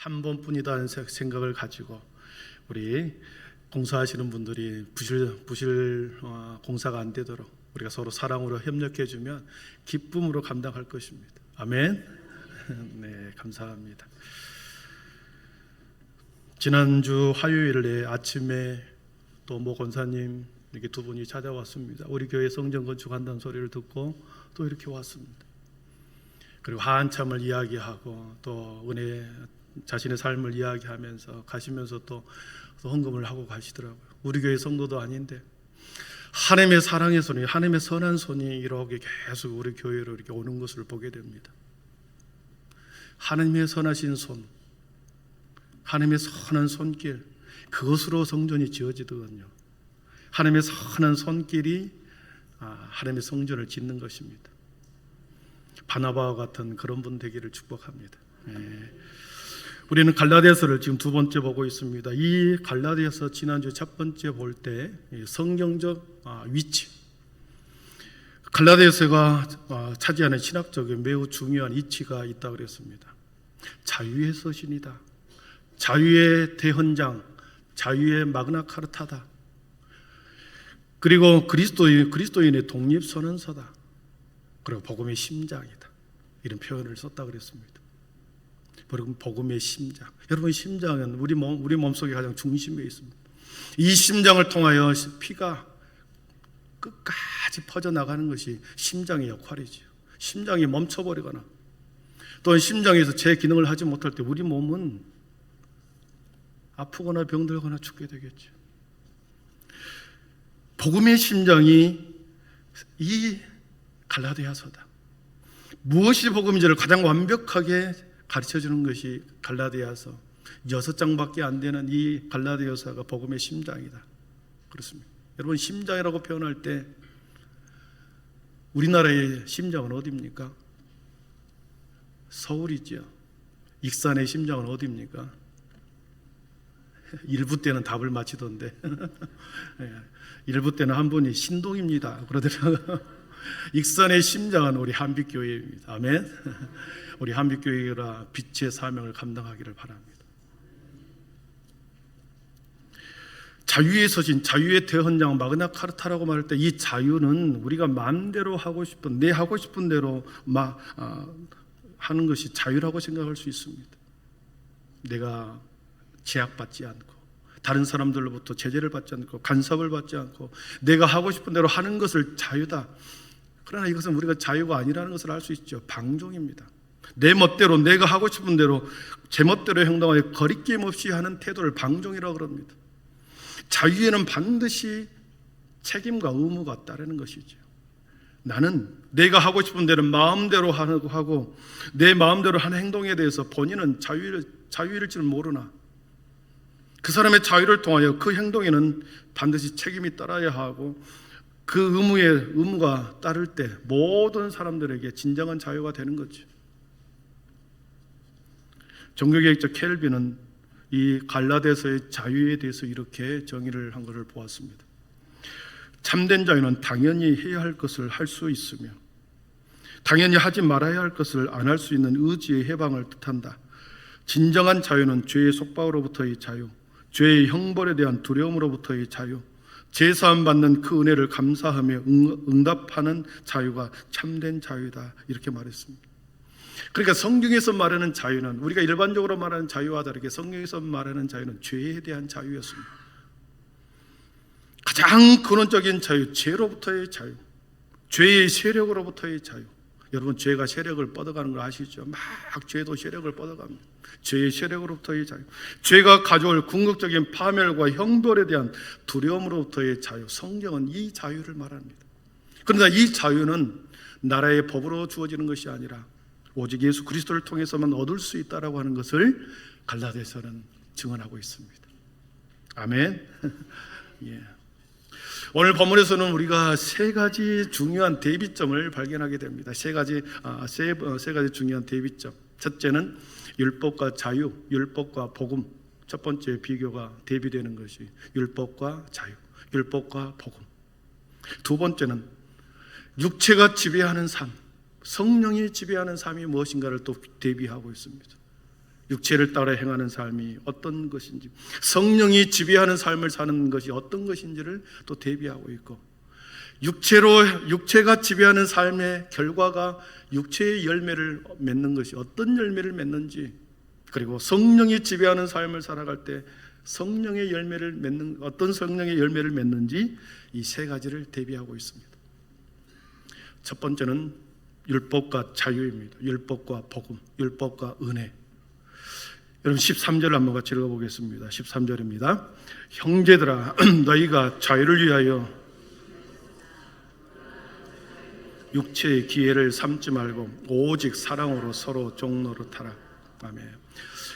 한 번뿐이다는 생각을 가지고 우리 공사하시는 분들이 부실 부실 어, 공사가 안 되도록 우리가 서로 사랑으로 협력해 주면 기쁨으로 감당할 것입니다. 아멘. 네, 감사합니다. 지난주 화요일에 아침에 또 모 권사님 이렇게 두 분이 찾아왔습니다. 우리 교회 성전 건축한다는 소리를 듣고 또 이렇게 왔습니다. 그리고 한참을 이야기하고 또 은혜 자신의 삶을 이야기하면서 가시면서 또, 또 헌금을 하고 가시더라고요. 우리 교회 성도도 아닌데 하나님의 사랑의 손이 하나님의 선한 손이 이렇게 계속 우리 교회로 이렇게 오는 것을 보게 됩니다. 하나님의 선하신 손, 하나님의 선한 손길, 그것으로 성전이 지어지더군요. 하나님의 선한 손길이 아, 하나님의 성전을 짓는 것입니다. 바나바와 같은 그런 분 되기를 축복합니다. 예. 우리는 갈라디아서를 지금 두 번째 보고 있습니다. 이 갈라디아서 지난주 첫 번째 볼 때 성경적 아, 위치, 갈라디아서가 아, 차지하는 신학적인 매우 중요한 이치가 있다 그랬습니다. 자유의 서신이다. 자유의 대헌장, 자유의 마그나 카르타다. 그리고 그리스도인 그리스도인의 독립 선언서다. 그리고 복음의 심장이다. 이런 표현을 썼다 그랬습니다. 여러분 복음의 심장. 여러분 심장은 우리 몸 우리 몸 속에 가장 중심에 있습니다. 이 심장을 통하여 피가 끝까지 퍼져 나가는 것이 심장의 역할이지요. 심장이 멈춰 버리거나 또 심장에서 제 기능을 하지 못할 때 우리 몸은 아프거나 병들거나 죽게 되겠죠. 복음의 심장이 이 갈라디아서다. 무엇이 복음인지를 가장 완벽하게 가르쳐 주는 것이 갈라디아서 여섯 장밖에 안 되는 이 갈라디아서가 복음의 심장이다. 그렇습니다. 여러분 심장이라고 표현할 때 우리나라의 심장은 어디입니까? 서울이죠. 익산의 심장은 어디입니까? 일부 때는 답을 맞히던데 예, 일부 때는 한 분이 신동입니다. 그러더라고요. 익산의 심장은 우리 한빛교회입니다. 아멘. 우리 한빛교회가 빛의 사명을 감당하기를 바랍니다. 자유의 서신, 자유의 대헌장 마그나 카르타라고 말할 때 이 자유는 우리가 마음대로 하고 싶은 내 하고 싶은 대로 막 어, 하는 것이 자유라고 생각할 수 있습니다. 내가 제약받지 않고 다른 사람들로부터 제재를 받지 않고 간섭을 받지 않고 내가 하고 싶은 대로 하는 것을 자유다. 그러나 이것은 우리가 자유가 아니라는 것을 알 수 있죠. 방종입니다. 내 멋대로 내가 하고 싶은 대로 제 멋대로 행동하여 거리낌 없이 하는 태도를 방종이라고 그럽니다. 자유에는 반드시 책임과 의무가 따르는 것이죠. 나는 내가 하고 싶은 대로 마음대로 하고 내 마음대로 하는 행동에 대해서 본인은 자유를 자유일지를 모르나 그 사람의 자유를 통하여 그 행동에는 반드시 책임이 따라야 하고 그 의무의 의무가 따를 때 모든 사람들에게 진정한 자유가 되는 거죠. 종교개혁자 켈빈은 이 갈라데서의 자유에 대해서 이렇게 정의를 한 것을 보았습니다. 참된 자유는 당연히 해야 할 것을 할 수 있으며 당연히 하지 말아야 할 것을 안 할 수 있는 의지의 해방을 뜻한다. 진정한 자유는 죄의 속박으로부터의 자유, 죄의 형벌에 대한 두려움으로부터의 자유, 제사함 받는 그 은혜를 감사하며 응답하는 자유가 참된 자유다 이렇게 말했습니다. 그러니까 성경에서 말하는 자유는 우리가 일반적으로 말하는 자유와 다르게 성경에서 말하는 자유는 죄에 대한 자유였습니다. 가장 근원적인 자유, 죄로부터의 자유, 죄의 세력으로부터의 자유. 여러분 죄가 세력을 뻗어가는 걸 아시죠? 막 죄도 세력을 뻗어갑니다. 죄의 세력으로부터의 자유, 죄가 가져올 궁극적인 파멸과 형벌에 대한 두려움으로부터의 자유. 성경은 이 자유를 말합니다. 그러나 이 자유는 나라의 법으로 주어지는 것이 아니라 오직 예수 그리스도를 통해서만 얻을 수 있다라고 하는 것을 갈라디아서는 증언하고 있습니다. 아멘. 예. 오늘 본문에서는 우리가 세 가지 중요한 대비점을 발견하게 됩니다. 세 가지 아, 세, 어, 세 가지 중요한 대비점. 첫째는 율법과 자유, 율법과 복음. 첫 번째 비교가 대비되는 것이 율법과 자유, 율법과 복음. 두 번째는 육체가 지배하는 삶, 성령이 지배하는 삶이 무엇인가를 또 대비하고 있습니다. 육체를 따라 행하는 삶이 어떤 것인지, 성령이 지배하는 삶을 사는 것이 어떤 것인지를 또 대비하고 있고, 육체로 육체가 지배하는 삶의 결과가 육체의 열매를 맺는 것이 어떤 열매를 맺는지, 그리고 성령이 지배하는 삶을 살아갈 때 성령의 열매를 맺는 어떤 성령의 열매를 맺는지 이 세 가지를 대비하고 있습니다. 첫 번째는 율법과 자유입니다. 율법과 복음, 율법과 은혜. 여러분 13절 한번 같이 읽어보겠습니다. 13절입니다. 형제들아 너희가 자유를 위하여 육체의 기회를 삼지 말고 오직 사랑으로 서로 타라. 아멘.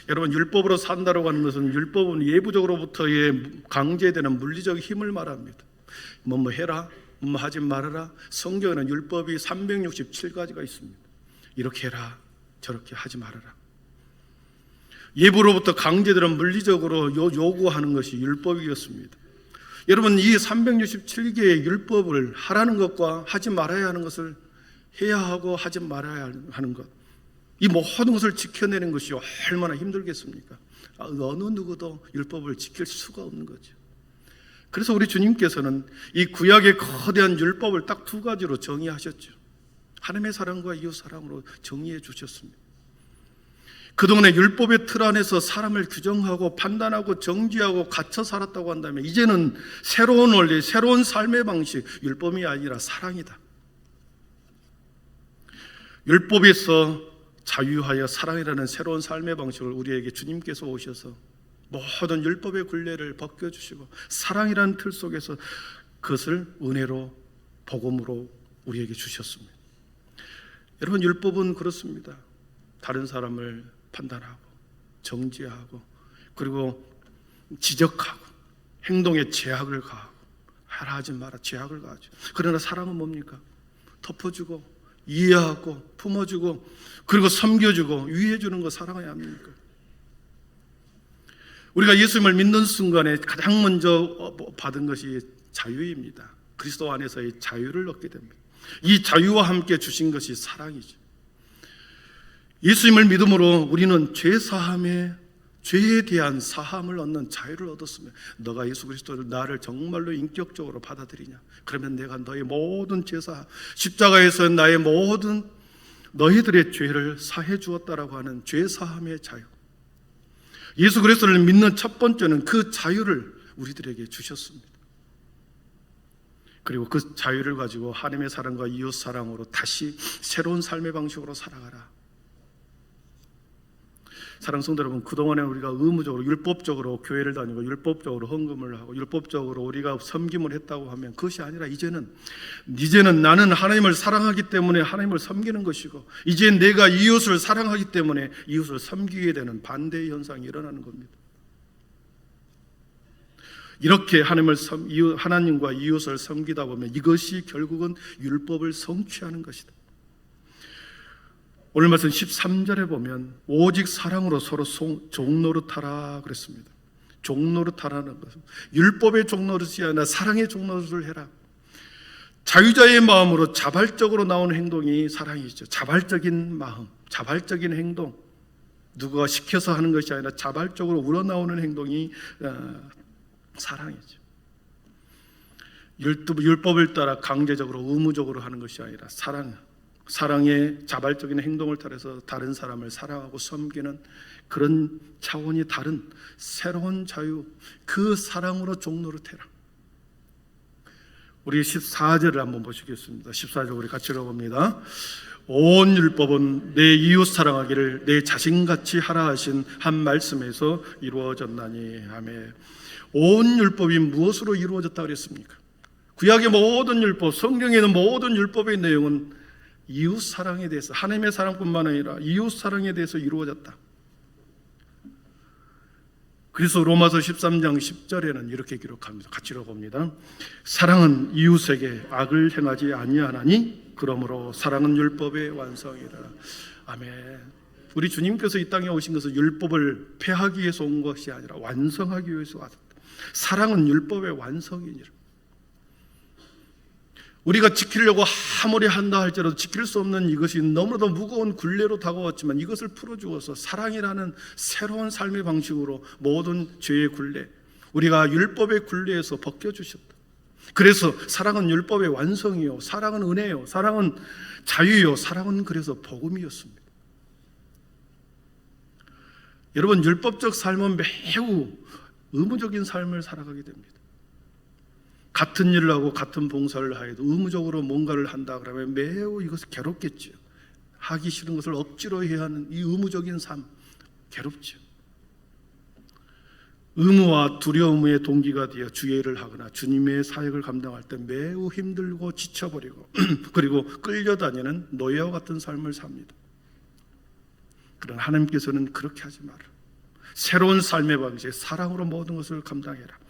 여러분 율법으로 산다라고 하는 것은 율법은 예부적으로부터의 강제되는 물리적 힘을 말합니다. 뭐뭐 해라, 뭐 하지 말아라. 성경에는 율법이 367가지가 있습니다. 이렇게 해라, 저렇게 하지 말아라. 예부로부터 강제되는 물리적으로 요, 요구하는 것이 율법이었습니다. 여러분 이 367개의 율법을 하라는 것과 하지 말아야 하는 것을 해야 하고 하지 말아야 하는 것. 이 모든 것을 지켜내는 것이 얼마나 힘들겠습니까? 아, 어느 누구도 율법을 지킬 수가 없는 거죠. 그래서 우리 주님께서는 이 구약의 거대한 율법을 딱 두 가지로 정의하셨죠. 하나님의 사랑과 이웃 사랑으로 정의해 주셨습니다. 그동안의 율법의 틀 안에서 사람을 규정하고 판단하고 정지하고 갇혀 살았다고 한다면 이제는 새로운 원리, 새로운 삶의 방식, 율법이 아니라 사랑이다. 율법에서 자유하여 사랑이라는 새로운 삶의 방식을 우리에게 주님께서 오셔서 모든 율법의 굴레를 벗겨주시고 사랑이라는 틀 속에서 그것을 은혜로 복음으로 우리에게 주셨습니다. 여러분 율법은 그렇습니다. 다른 사람을 판단하고 정지하고 그리고 지적하고 행동에 제약을 가하고 하라 하지 마라 제약을 가하죠. 그러나 사랑은 뭡니까? 덮어주고 이해하고 품어주고 그리고 섬겨주고 위해주는 거 사랑이 아닙니까? 우리가 예수님을 믿는 순간에 가장 먼저 받은 것이 자유입니다. 그리스도 안에서의 자유를 얻게 됩니다. 이 자유와 함께 주신 것이 사랑이죠. 예수님을 믿음으로 우리는 죄 사함에 죄에 대한 사함을 얻는 자유를 얻었으면 너가 예수 그리스도를 나를 정말로 인격적으로 받아들이냐? 그러면 내가 너의 모든 죄사 십자가에서 나의 모든 너희들의 죄를 사해 주었다라고 하는 죄 사함의 자유. 예수 그리스도를 믿는 첫 번째는 그 자유를 우리들에게 주셨습니다. 그리고 그 자유를 가지고 하나님의 사랑과 이웃 사랑으로 다시 새로운 삶의 방식으로 살아가라. 사랑 성도 여러분, 그동안에 우리가 의무적으로 율법적으로 교회를 다니고 율법적으로 헌금을 하고 율법적으로 우리가 섬김을 했다고 하면 그것이 아니라 이제는 이제는 나는 하나님을 사랑하기 때문에 하나님을 섬기는 것이고 이제 내가 이웃을 사랑하기 때문에 이웃을 섬기게 되는 반대의 현상이 일어나는 겁니다. 이렇게 하나님을 섬, 하나님과 이웃을 섬기다 보면 이것이 결국은 율법을 성취하는 것이다. 오늘 말씀 13절에 보면 오직 사랑으로 서로 종노릇하라 그랬습니다. 종노릇하라는 것은 율법의 종노릇이 아니라 사랑의 종노릇을 해라. 자유자의 마음으로 자발적으로 나오는 행동이 사랑이죠. 자발적인 마음, 자발적인 행동. 누가 시켜서 하는 것이 아니라 자발적으로 우러나오는 행동이 어, 사랑이죠. 율법을 따라 강제적으로 의무적으로 하는 것이 아니라 사랑. 사랑의 자발적인 행동을 따라서 다른 사람을 사랑하고 섬기는 그런 차원이 다른 새로운 자유, 그 사랑으로 종로를 태라. 우리 14절을 한번 보시겠습니다. 14절 우리 같이 읽어봅니다. 온 율법은 내 이웃 사랑하기를 내 자신같이 하라 하신 한 말씀에서 이루어졌나니 아멘. 온 율법이 무엇으로 이루어졌다 그랬습니까? 구약의 모든 율법, 성경에는 모든 율법의 내용은 이웃 사랑에 대해서 하나님의 사랑뿐만 아니라 이웃 사랑에 대해서 이루어졌다. 그래서 로마서 13장 10절에는 이렇게 기록합니다. 같이 읽어봅니다. 사랑은 이웃에게 악을 행하지 아니하나니 그러므로 사랑은 율법의 완성이라. 아멘. 우리 주님께서 이 땅에 오신 것은 율법을 폐하기 위해서 온 것이 아니라 완성하기 위해서 왔다. 사랑은 율법의 완성이니라. 우리가 지키려고 아무리 한다 할지라도 지킬 수 없는 이것이 너무나도 무거운 굴레로 다가왔지만 이것을 풀어주어서 사랑이라는 새로운 삶의 방식으로 모든 죄의 굴레, 우리가 율법의 굴레에서 벗겨주셨다. 그래서 사랑은 율법의 완성이요, 사랑은 은혜요, 사랑은 자유요, 사랑은 그래서 복음이었습니다. 여러분 율법적 삶은 매우 의무적인 삶을 살아가게 됩니다. 같은 일을 하고 같은 봉사를 하여도 의무적으로 뭔가를 한다 그러면 매우 이것이 괴롭겠죠. 하기 싫은 것을 억지로 해야 하는 이 의무적인 삶 괴롭죠. 의무와 두려움의 동기가 되어 주의 일을 하거나 주님의 사역을 감당할 때 매우 힘들고 지쳐버리고 그리고 끌려다니는 노예와 같은 삶을 삽니다. 그러나 하나님께서는 그렇게 하지 마라. 새로운 삶의 방식, 사랑으로 모든 것을 감당해라.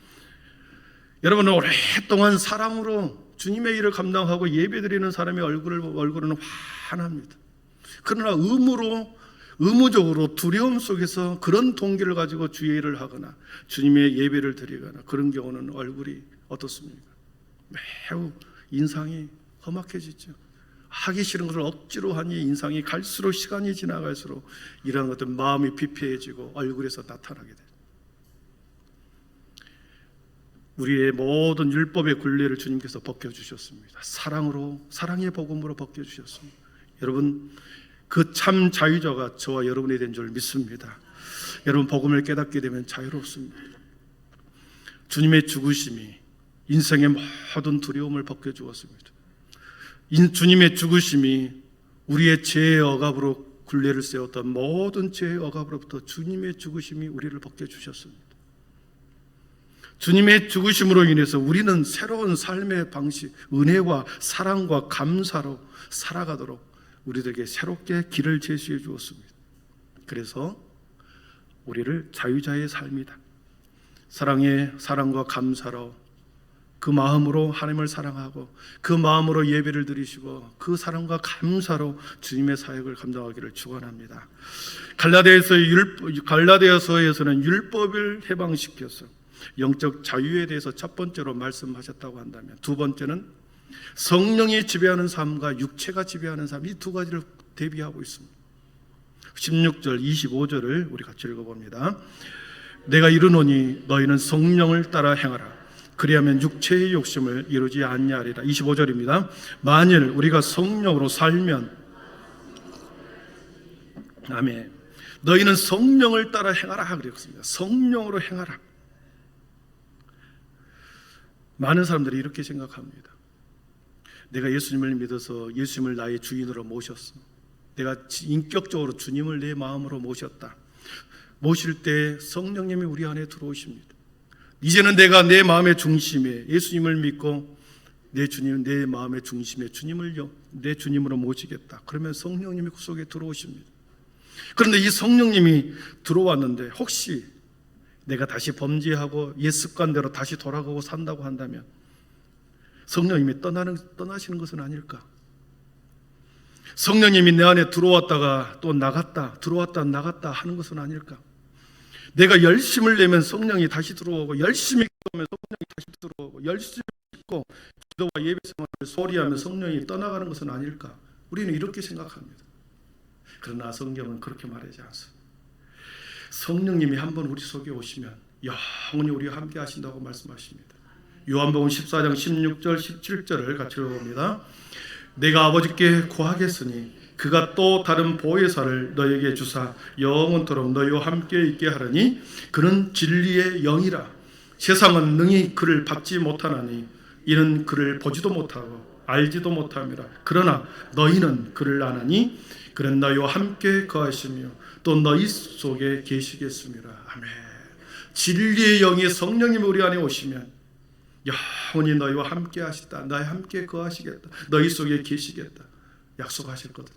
여러분 오랫동안 사랑으로 주님의 일을 감당하고 예배드리는 사람의 얼굴을 얼굴은 환합니다. 그러나 의무로 의무적으로 두려움 속에서 그런 동기를 가지고 주의 일을 하거나 주님의 예배를 드리거나 그런 경우는 얼굴이 어떻습니까? 매우 인상이 험악해지죠. 하기 싫은 것을 억지로 하니 인상이 갈수록 시간이 지나갈수록 이러한 것들 마음이 피폐해지고 얼굴에서 나타나게 돼요. 우리의 모든 율법의 굴레를 주님께서 벗겨 주셨습니다. 사랑으로 사랑의 복음으로 벗겨 주셨습니다. 여러분 그 참 자유자가 저와 여러분이 된 줄 믿습니다. 여러분 복음을 깨닫게 되면 자유롭습니다. 주님의 죽으심이 인생의 모든 두려움을 벗겨 주었습니다. 인- 주님의 죽으심이 우리의 죄의 억압으로 굴레를 세웠던 모든 죄의 억압으로부터 주님의 죽으심이 우리를 벗겨 주셨습니다. 주님의 죽으심으로 인해서 우리는 새로운 삶의 방식, 은혜와 사랑과 감사로 살아가도록 우리들에게 새롭게 길을 제시해 주었습니다. 그래서 우리를 자유자의 삶이다. 사랑의 사랑과 감사로 그 마음으로 하나님을 사랑하고 그 마음으로 예배를 드리시고 그 사랑과 감사로 주님의 사역을 감당하기를 축원합니다. 갈라디아서 율 갈라디아서에서는 율법을 해방시켜서 영적 자유에 대해서 첫 번째로 말씀하셨다고 한다면 두 번째는 성령이 지배하는 삶과 육체가 지배하는 삶 이 두 가지를 대비하고 있습니다. 16절 25절을 우리 같이 읽어봅니다. 내가 이르노니 너희는 성령을 따라 행하라. 그리하면 육체의 욕심을 이루지 않냐리라. 25절입니다. 만일 우리가 성령으로 살면 아멘. 너희는 성령을 따라 행하라 그랬습니다. 성령으로 행하라. 많은 사람들이 이렇게 생각합니다. 내가 예수님을 믿어서 예수님을 나의 주인으로 모셨어. 내가 인격적으로 주님을 내 마음으로 모셨다. 모실 때 성령님이 우리 안에 들어오십니다. 이제는 내가 내 마음의 중심에 예수님을 믿고 내 주님 내 마음의 중심에 주님을 내 주님으로 모시겠다. 그러면 성령님이 그 속에 들어오십니다. 그런데 이 성령님이 들어왔는데 혹시 내가 다시 범죄하고 옛 습관대로 다시 돌아가고 산다고 한다면 성령님이 떠나는 떠나시는 것은 아닐까? 성령님이 내 안에 들어왔다가 또 나갔다 들어왔다 나갔다 하는 것은 아닐까? 내가 열심을 내면 성령이 다시 들어오고 열심히 기도하면 성령이 다시 들어오고 열심히 믿고 기도와 예배 생활을 소리하면 성령이 떠나가는 것은 아닐까? 우리는 이렇게 생각합니다. 그러나 성경은 그렇게 말하지 않습니다. 성령님이 한번 우리 속에 오시면 영원히 우리와 함께 하신다고 말씀하십니다. 요한복음 14장 16절 17절을 같이 읽어봅니다. 내가 아버지께 구하겠으니 그가 또 다른 보혜사를 너에게 주사 영원토록 너희와 함께 있게 하려니 그는 진리의 영이라 세상은 능히 그를 받지 못하나니 이는 그를 보지도 못하고 알지도 못함이라 그러나 너희는 그를 아나니 그는 너희와 함께 거하시며 또 너희 속에 계시겠습니다 아멘 진리의 영이 성령님이 우리 안에 오시면 영원히 너희와 함께 하시다. 나와 함께 거하시겠다. 너희 속에 계시겠다. 약속하셨거든.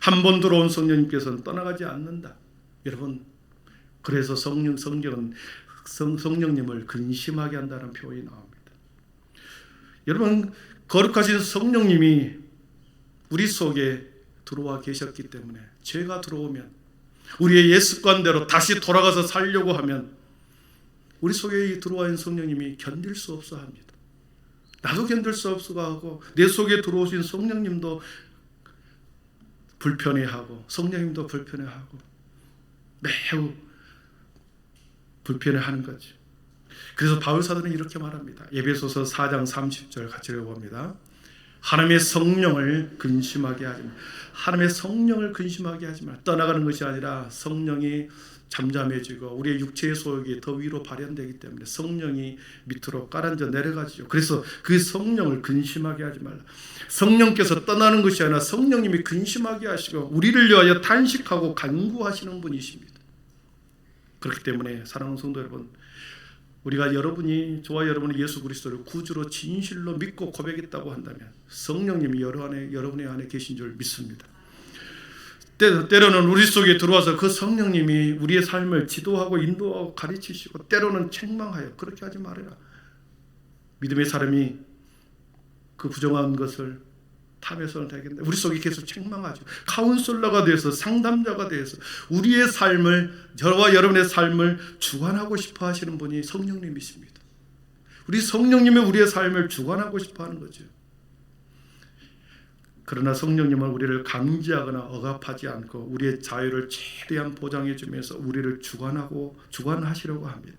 한 번 들어온 성령님께서는 떠나가지 않는다. 여러분, 그래서 성령 성경은 성, 성령님을 근심하게 한다는 표현이 나옵니다. 여러분, 거룩하신 성령님이 우리 속에 들어와 계셨기 때문에 죄가 들어오면 우리의 옛 습관대로 다시 돌아가서 살려고 하면 우리 속에 들어와 있는 성령님이 견딜 수 없어 합니다. 나도 견딜 수 없어 하고 내 속에 들어오신 성령님도 불편해하고 성령님도 불편해하고 매우 불편해하는 거지. 그래서 바울 사도는 이렇게 말합니다. 예배소서 4장 30절 같이 읽어봅니다. 하나님의 성령을 근심하게 하지 마. 하나님의 성령을 근심하게 하지 마. 떠나가는 것이 아니라 성령이 잠잠해지고 우리의 육체의 소욕이 더 위로 발현되기 때문에 성령이 밑으로 깔아앉아 내려가지요. 그래서 그 성령을 근심하게 하지 말라. 성령께서 떠나는 것이 아니라 성령님이 근심하게 하시고 우리를 위하여 탄식하고 간구하시는 분이십니다. 그렇기 때문에 사랑하는 성도 여러분, 우리가 여러분이 저와 여러분이 예수 그리스도를 구주로 진실로 믿고 고백했다고 한다면 성령님이 여러 안에 여러분의 안에 계신 줄 믿습니다. 때, 때로는 우리 속에 들어와서 그 성령님이 우리의 삶을 지도하고 인도하고 가르치시고 때로는 책망하여 그렇게 하지 말아라. 믿음의 사람이 그 부정한 것을 탐해서는 되겠네. 우리 속에 계속 책망하죠. 카운슬러가 돼서 상담자가 돼서 우리의 삶을 저와 여러분의 삶을 주관하고 싶어 하시는 분이 성령님이십니다. 우리 성령님이 우리의 삶을 주관하고 싶어 하는 거죠. 그러나 성령님은 우리를 강제하거나 억압하지 않고 우리의 자유를 최대한 보장해 주면서 우리를 주관하고 주관하시려고 합니다.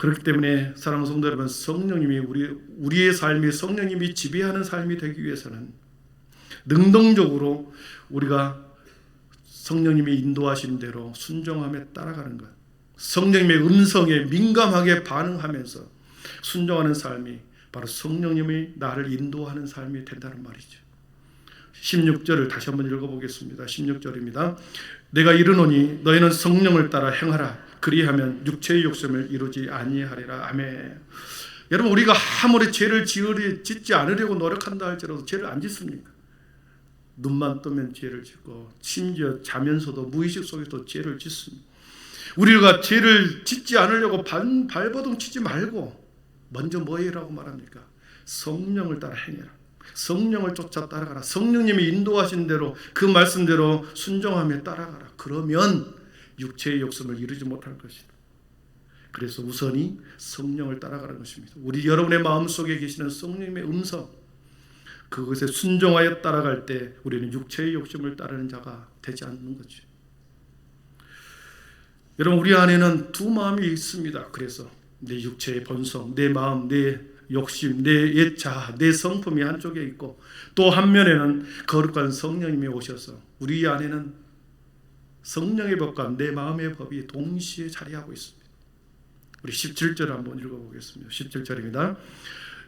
그렇기 때문에 사랑하는 성도 여러분, 성령님이 우리 우리의 삶이 성령님이 지배하는 삶이 되기 위해서는 능동적으로 우리가 성령님이 인도하신 대로 순종함에 따라가는 것. 성령님의 음성에 민감하게 반응하면서 순종하는 삶이 바로 성령님이 나를 인도하는 삶이 된다는 말이죠. 16절을 다시 한번 읽어보겠습니다. 16절입니다. 내가 이르노니 너희는 성령을 따라 행하라. 그리하면 육체의 욕심을 이루지 아니하리라. 아멘. 여러분 우리가 아무리 죄를 지으리, 짓지 않으려고 노력한다 할지라도 죄를 안 짓습니까? 눈만 뜨면 죄를 짓고 심지어 자면서도 무의식 속에서 죄를 짓습니다. 우리가 죄를 짓지 않으려고 반, 발버둥 치지 말고 먼저 뭐 해라고 말합니까? 성령을 따라 행해라. 성령을 쫓아 따라가라. 성령님이 인도하신 대로 그 말씀대로 순종하며 따라가라. 그러면 육체의 욕심을 이루지 못할 것이다. 그래서 우선이 성령을 따라가는 것입니다. 우리 여러분의 마음 속에 계시는 성령님의 음성 그것에 순종하여 따라갈 때 우리는 육체의 욕심을 따르는 자가 되지 않는 거죠. 여러분 우리 안에는 두 마음이 있습니다. 그래서 내 육체의 본성, 내 마음, 내 욕심, 내 옛자, 내 성품이 한쪽에 있고 또 한면에는 거룩한 성령님이 오셔서 우리 안에는 성령의 법과 내 마음의 법이 동시에 자리하고 있습니다. 우리 17절 한번 읽어보겠습니다. 17절입니다.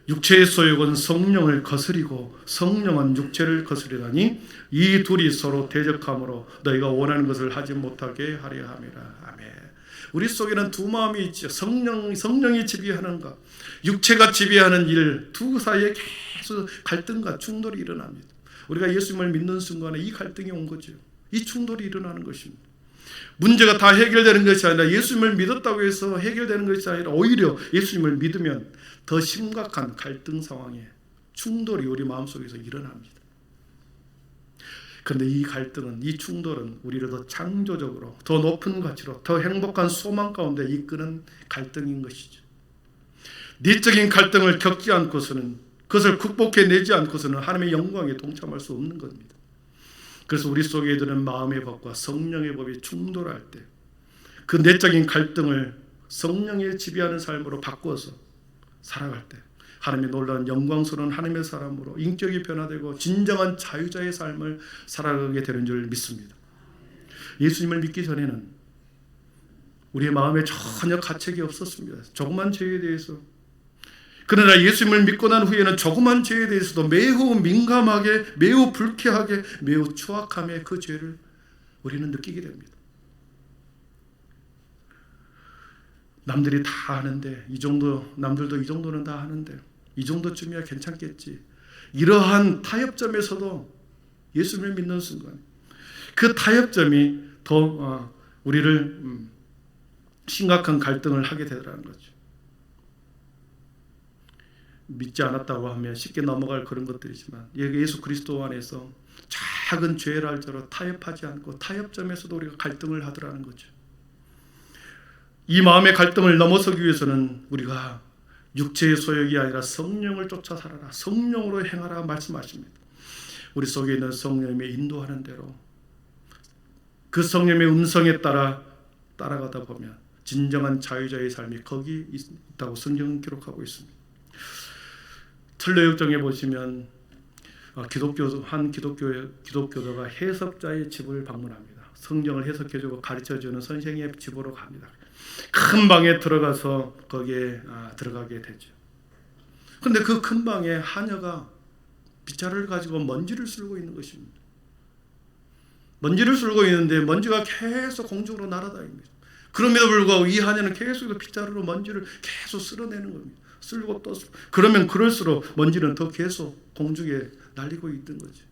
육체의 소욕은 성령을 거스리고 성령은 육체를 거스리다니 이 둘이 서로 대적함으로 너희가 원하는 것을 하지 못하게 하려 함이라. 아멘. 우리 속에는 두 마음이 있죠. 성령 성령이 지배하는 것, 육체가 지배하는 일 두 사이에 계속 갈등과 충돌이 일어납니다. 우리가 예수님을 믿는 순간에 이 갈등이 온 거죠. 이 충돌이 일어나는 것입니다. 문제가 다 해결되는 것이 아니라 예수님을 믿었다고 해서 해결되는 것이 아니라 오히려 예수님을 믿으면 더 심각한 갈등 상황에 충돌이 우리 마음속에서 일어납니다. 그런데 이 갈등은 이 충돌은 우리를 더 창조적으로 더 높은 가치로 더 행복한 소망 가운데 이끄는 갈등인 것이죠. 내적인 갈등을 겪지 않고서는 그것을 극복해 내지 않고서는 하나님의 영광에 동참할 수 없는 겁니다. 그래서 우리 속에 드는 마음의 법과 성령의 법이 충돌할 때 그 내적인 갈등을 성령의 지배하는 삶으로 바꿔서 살아갈 때 하나님의 놀라운 영광스러운 하나님의 사람으로 인격이 변화되고 진정한 자유자의 삶을 살아가게 되는 줄 믿습니다. 예수님을 믿기 전에는 우리의 마음에 전혀 가책이 없었습니다. 조그만 죄에 대해서 그러나 예수님을 믿고 난 후에는 조그만 죄에 대해서도 매우 민감하게, 매우 불쾌하게, 매우 추악함에 그 죄를 우리는 느끼게 됩니다. 남들이 다 하는데 이 정도 남들도 이 정도는 다 하는데 이 정도쯤이야 괜찮겠지. 이러한 타협점에서도 예수님을 믿는 순간 그 타협점이 더 어, 우리를 음, 심각한 갈등을 하게 되더라는 거죠. 믿지 않았다고 하면 쉽게 넘어갈 그런 것들이지만 예수 그리스도 안에서 작은 할지라도 타협하지 않고 타협점에서도 우리가 갈등을 하더라는 거죠. 이 마음의 갈등을 넘어서기 위해서는 우리가 육체의 소욕이 아니라 성령을 쫓아 살아라. 성령으로 행하라 말씀하십니다. 우리 속에 있는 성령님의 인도하는 대로 그 성령의 음성에 따라 따라가다 보면 진정한 자유자의 삶이 거기 있다고 성경은 기록하고 있습니다. 천례역정에 보시면 어, 기독교 한 기독교 기독교도가 해석자의 집을 방문합니다. 성경을 해석해주고 가르쳐주는 선생의 집으로 갑니다. 큰 방에 들어가서 거기에 아, 들어가게 되죠. 근데 그 큰 방에 하녀가 빗자루를 가지고 먼지를 쓸고 있는 것입니다. 먼지를 쓸고 있는데 먼지가 계속 공중으로 날아다닙니다. 그럼에도 불구하고 이 하녀는 계속 빗자루로 먼지를 계속 쓸어내는 겁니다. 쓸고 또 쓸고. 그러면 그럴수록 먼지는 더 계속 공중에 날리고 있던 거죠.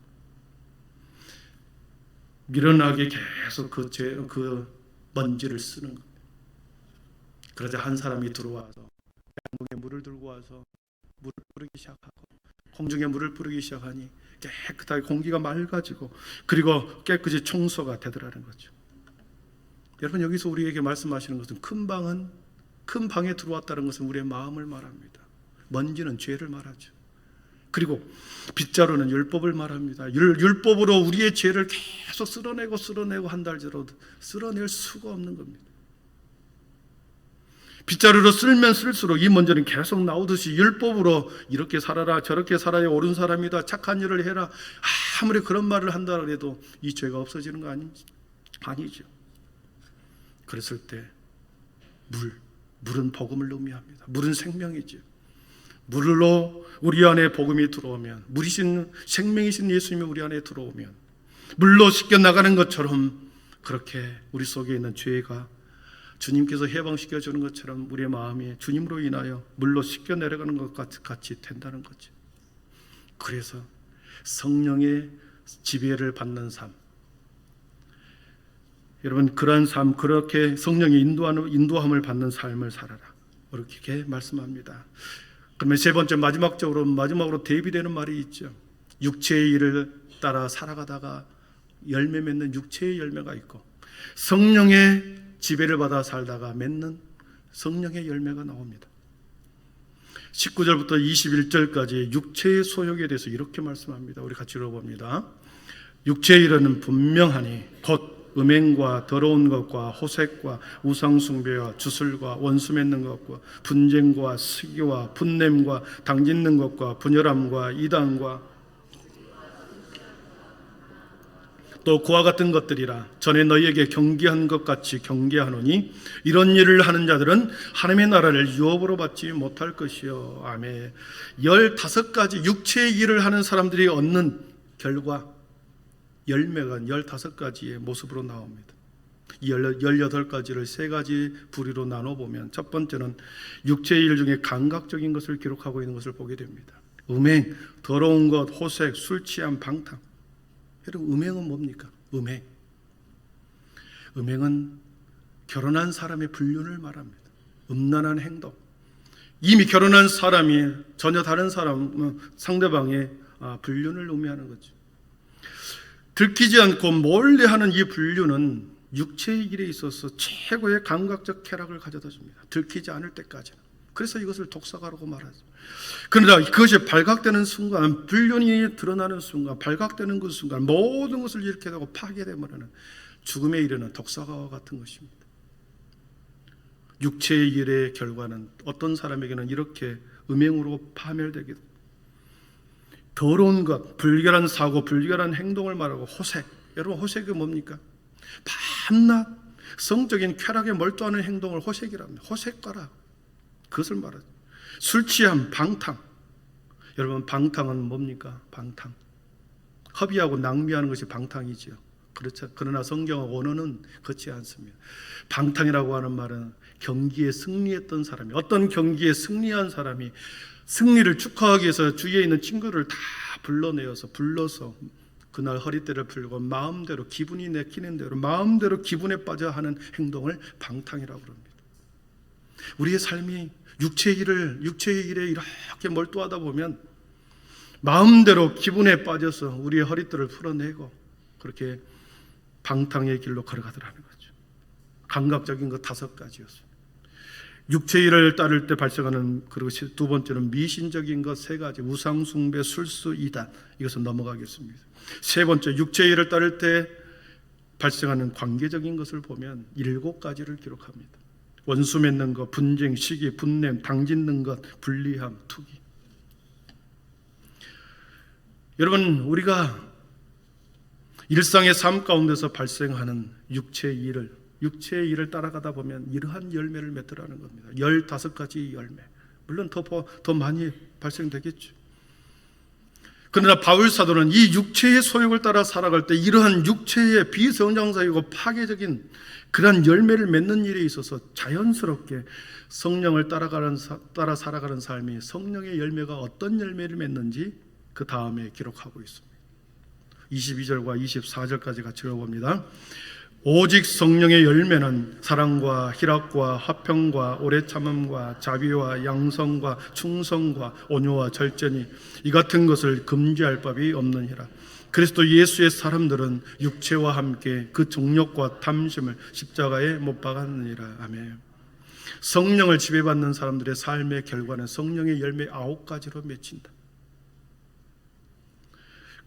미련하게 계속 그, 죄, 그 먼지를 쓰는 겁니다. 그러자 한 사람이 들어와서 양궁에 물을 들고 와서 물을 뿌리기 시작하고 공중에 물을 뿌리기 시작하니 깨끗하게 공기가 맑아지고 그리고 깨끗이 청소가 되더라는 거죠. 여러분 여기서 우리에게 말씀하시는 것은 큰 방은 큰 방에 들어왔다는 것은 우리의 마음을 말합니다. 먼지는 죄를 말하죠. 그리고 빗자루는 율법을 말합니다. 율, 율법으로 우리의 죄를 계속 쓸어내고 쓸어내고 한달지라도 쓸어낼 수가 없는 겁니다. 빗자루로 쓸면 쓸수록 이 먼지는 계속 나오듯이 율법으로 이렇게 살아라 저렇게 살아야 옳은 사람이다 착한 일을 해라 아무리 그런 말을 한다 그래도 이 죄가 없어지는 거 아니지? 아니죠. 그랬을 때 물, 물은 복음을 의미합니다. 물은 생명이죠. 물로 우리 안에 복음이 들어오면 물이신 생명이신 예수님이 우리 안에 들어오면 물로 씻겨 나가는 것처럼 그렇게 우리 속에 있는 죄가 주님께서 해방시켜 주는 것처럼 우리의 마음이 주님으로 인하여 물로 씻겨 내려가는 것 같이 된다는 거죠. 그래서 성령의 지배를 받는 삶. 여러분 그러한 삶 그렇게 성령의 인도하는 인도함을 받는 삶을 살아라. 이렇게 말씀합니다. 그러면 세 번째 마지막적으로 마지막으로 대비되는 말이 있죠. 육체의 일을 따라 살아가다가 열매 맺는 육체의 열매가 있고 성령의 지배를 받아 살다가 맺는 성령의 열매가 나옵니다. 19절부터 21절까지 육체의 소욕에 대해서 이렇게 말씀합니다. 우리 같이 읽어봅니다. 육체의 일은 분명하니 곧 음행과 더러운 것과 호색과 우상숭배와 주술과 원수 맺는 것과 분쟁과 시기와 분냄과 당짓는 것과 분열함과 이단과 또 그와 같은 것들이라 전에 너희에게 경계한 것 같이 경계하노니 이런 일을 하는 자들은 하나님의 나라를 유업으로 받지 못할 것이요. 아멘. 열다섯 가지 육체의 일을 하는 사람들이 얻는 결과 열매가 열다섯 가지의 모습으로 나옵니다 열여덟 가지를 세 가지 부류로 나눠 보면 첫 번째는 육체의 일 중에 감각적인 것을 기록하고 있는 것을 보게 됩니다 음행, 더러운 것, 호색, 술 취함, 방탕 여러분 음행은 뭡니까? 음행. 음행은 결혼한 사람의 불륜을 말합니다. 음란한 행동. 이미 결혼한 사람이 전혀 다른 사람 상대방의 아, 불륜을 의미하는 거죠. 들키지 않고 몰래 하는 이 불륜은 육체의 길에 있어서 최고의 감각적 쾌락을 가져다 줍니다. 들키지 않을 때까지는. 그래서 이것을 독사가라고 말하죠. 그러나 그것이 발각되는 순간, 불륜이 드러나는 순간, 발각되는 그 순간, 모든 것을 이렇게 되고 파괴되면 죽음에 이르는 독사가와 같은 것입니다. 육체의 일의 결과는 어떤 사람에게는 이렇게 음행으로 파멸되게 더러운 것, 불결한 사고, 불결한 행동을 말하고 호색. 여러분 호색이 뭡니까? 밤낮 성적인 쾌락에 몰두하는 행동을 호색이랍니다. 호색가라. 그것을 말하죠. 술 취함, 방탕. 여러분 방탕은 뭡니까? 방탕. 허비하고 낭비하는 것이 방탕이지요. 그렇죠. 그러나 성경의 원어는 그렇지 않습니다. 방탕이라고 하는 말은 경기에 승리했던 사람이 어떤 경기에 승리한 사람이 승리를 축하하기 위해서 주위에 있는 친구를 다 불러내어서 불러서 그날 허리띠를 풀고 마음대로 기분이 내키는 대로 마음대로 기분에 빠져 하는 행동을 방탕이라고 합니다. 우리의 삶이 육체의 일을 육체의 일에 이렇게 몰두하다 보면 마음대로 기분에 빠져서 우리의 허리띠를 풀어내고 그렇게 방탕의 길로 걸어가더라는 거죠. 감각적인 것 다섯 가지였어요. 육체의 일을 따를 때 발생하는 그것이 두 번째는 미신적인 것 세 가지 우상 숭배 술수 이단 이것은 넘어가겠습니다. 세 번째 육체의 일을 따를 때 발생하는 관계적인 것을 보면 일곱 가지를 기록합니다. 원수 맺는 것, 분쟁, 시기, 분냄, 당짓는 것, 불리함, 투기. 여러분 우리가 일상의 삶 가운데서 발생하는 육체의 일을 육체의 일을 따라가다 보면 이러한 열매를 맺더라는 겁니다. 15가지 열매. 물론 더, 더 많이 발생되겠죠. 그러나 바울 사도는 이 육체의 소욕을 따라 살아갈 때 이러한 육체의 비성장사이고 파괴적인 그러한 열매를 맺는 일에 있어서 자연스럽게 성령을 따라가는 사- 따라 살아가는 삶이 성령의 열매가 어떤 열매를 맺는지 그 다음에 기록하고 있습니다. 22절과 24절까지 같이 읽어봅니다. 오직 성령의 열매는 사랑과 희락과 화평과 오래 참음과 자비와 양성과 충성과 온유와 절제니 이 같은 것을 금지할 법이 없느니라. 그리스도 예수의 사람들은 육체와 함께 그 정욕과 탐심을 십자가에 못 박았느니라. 아멘. 성령을 지배받는 사람들의 삶의 결과는 성령의 열매 아홉 가지로 맺힌다.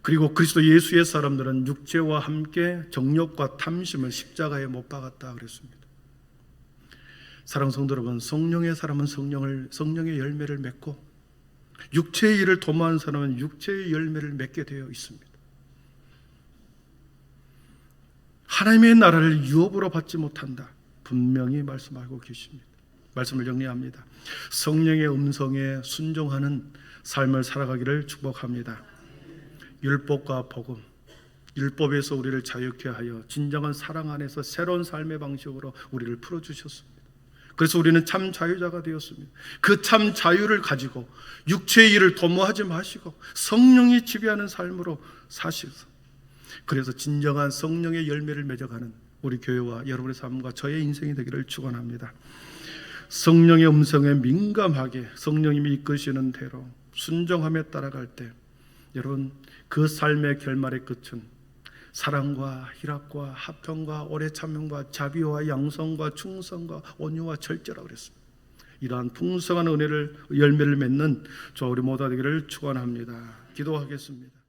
그리고 그리스도 예수의 사람들은 육체와 함께 정욕과 탐심을 십자가에 못 박았다 그랬습니다. 사랑 성도 여러분, 성령의 사람은 성령을 성령의 열매를 맺고 육체의 일을 도모하는 사람은 육체의 열매를 맺게 되어 있습니다. 하나님의 나라를 유업으로 받지 못한다. 분명히 말씀하고 계십니다. 말씀을 정리합니다. 성령의 음성에 순종하는 삶을 살아가기를 축복합니다. 율법과 복음, 율법에서 우리를 자유케 하여 진정한 사랑 안에서 새로운 삶의 방식으로 우리를 풀어 주셨습니다. 그래서 우리는 참 자유자가 되었습니다. 그 참 자유를 가지고 육체의 일을 도모하지 마시고 성령이 지배하는 삶으로 사시소. 그래서 진정한 성령의 열매를 맺어가는 우리 교회와 여러분의 삶과 저의 인생이 되기를 축원합니다. 성령의 음성에 민감하게 성령님이 이끄시는 대로 순종함에 따라갈 때 여러분 그 삶의 결말의 끝은 사랑과 희락과 합평과 오래 참음과 자비와 양성과 충성과 온유와 절제라고 그랬습니다. 이러한 풍성한 은혜를 열매를 맺는 저 우리 모두 되기를 축원합니다. 기도하겠습니다.